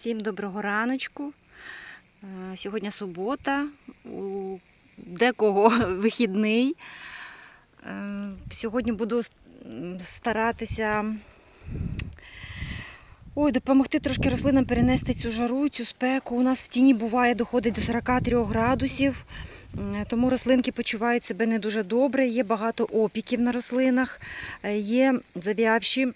Всім доброго раночку. Е, Сьогодні субота, у декого вихідний. Е, Сьогодні буду старатися ой, допомогти трошки рослинам перенести цю жару, цю спеку. У нас в тіні буває доходить до 43 градусів, тому рослинки почувають себе не дуже добре. Є багато опіків на рослинах, е, є зав'явші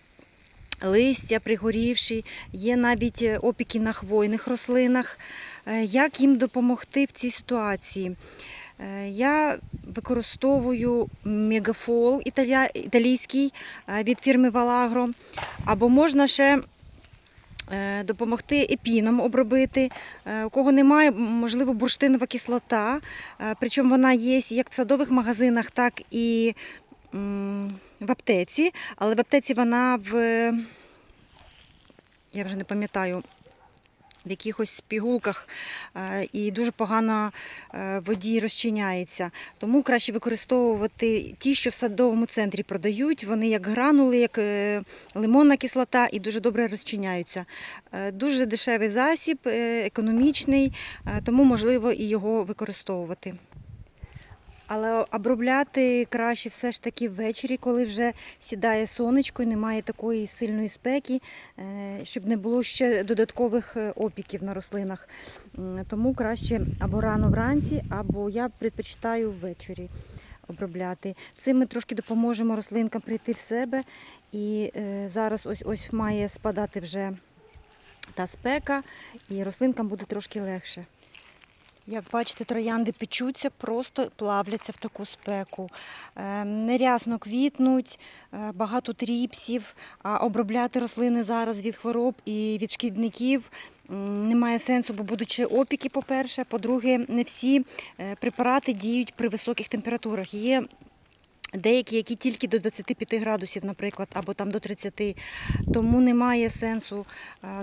листя пригорівші, є навіть е, опіки на хвойних рослинах. Е, Як їм допомогти в цій ситуації? Е, Я використовую мегафол італійський від фірми Валагро, або можна ще допомогти епіном обробити. У кого немає, можливо, бурштинова кислота. Причому вона є як в садових магазинах, так і в аптеці, але в аптеці вона в, я вже не пам'ятаю, в якихось пігулках е, і дуже погано е, в воді розчиняється. Тому краще використовувати ті, що в садовому центрі продають. Вони як гранули, як е, лимонна кислота і дуже добре розчиняються. Дуже дешевий засіб, економічний, тому можливо і його використовувати. Але обробляти краще все ж таки ввечері, коли вже сідає сонечко і немає такої сильної спеки, е, щоб не було ще додаткових е, опіків на рослинах. Тому краще або рано вранці, або я предпочитаю ввечері обробляти. Цим ми трошки допоможемо рослинкам прийти в себе. І е, зараз ось ось має спадати вже та спека, і рослинкам буде трошки легше. Як бачите, троянди печуться, просто плавляться в таку спеку. Е, Нерясно квітнуть, е, багато тріпсів, а обробляти рослини зараз від хвороб і від шкідників немає сенсу, бо будучи опіки, по-перше. По-друге, не всі е, препарати діють при високих температурах. Є Деякі, які тільки до 25 градусів, наприклад, або там до 30. Тому немає сенсу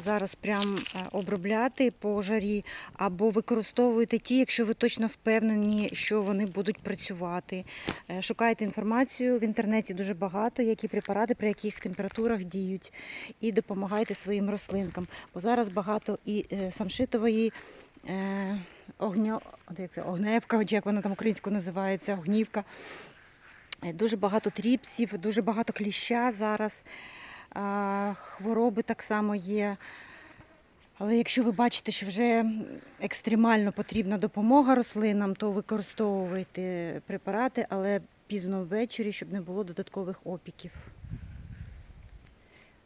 зараз прям обробляти по жарі, або використовуйте ті, якщо ви точно впевнені, що вони будуть працювати. Е, Шукайте інформацію в інтернеті дуже багато, які препарати при яких температурах діють, і допомагайте своїм рослинкам. Бо зараз багато і е, самшитової. Е, огньо, як це, огневка, як вона там українською називається, огнівка. Е, Дуже багато тріпсів, дуже багато кліща зараз. Хвороби так само є. Але якщо ви бачите, що вже екстремально потрібна допомога рослинам, то використовуйте препарати, але пізно ввечері, щоб не було додаткових опіків.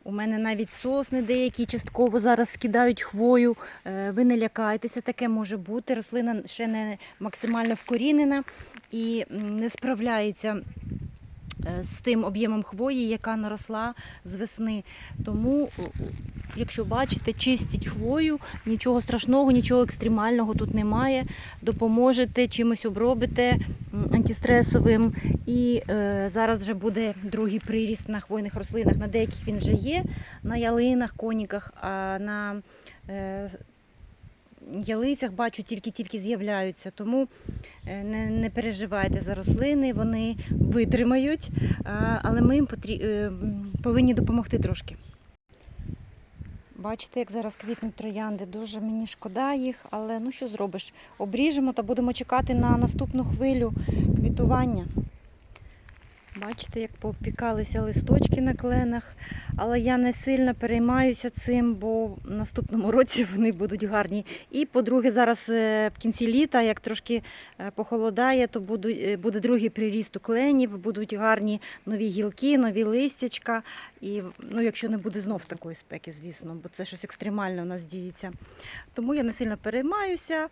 У мене навіть сосни деякі частково зараз скидають хвою. Е, Ви не лякайтеся, таке може бути. Рослина ще не максимально вкорінена і не справляється з тим об'ємом хвої, яка наросла з весни. Тому, якщо бачите, чистіть хвою, нічого страшного, нічого екстремального тут немає. Допоможете, чимось обробите антистресовим. І е, зараз вже буде другий приріст на хвойних рослинах. На деяких він вже є, на ялинах, коніках, а на е, ялицях бачу, тільки-тільки з'являються. Тому е, не, не переживайте за рослини, вони витримають, але ми їм потрі... е, повинні допомогти трошки. Бачите, як зараз квітнуть троянди. Дуже мені шкода їх, але ну що зробиш? Обріжемо та будемо чекати на наступну хвилю квітування. Бачите, як повпікалися листочки на кленах, але я не сильно переймаюся цим, бо в наступному році вони будуть гарні. І, по-друге, зараз е, в кінці літа, як трошки е, похолодає, то е, буде другий приріст у кленів, будуть гарні нові гілки, нові листячка. І ну, якщо не буде знов такої спеки, звісно, бо це щось екстремальне у нас діється. Тому я не сильно переймаюся.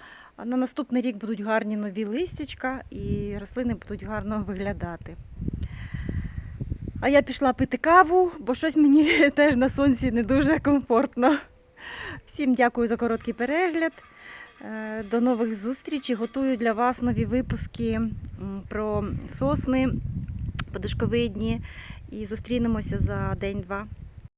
На наступний рік будуть гарні нові листячка і рослини будуть гарно виглядати. А я пішла пити каву, бо щось мені теж на сонці не дуже комфортно. Всім дякую за короткий перегляд. Е, До нових зустрічей. Готую для вас нові випуски про сосни подушковидні. І зустрінемося за день-два.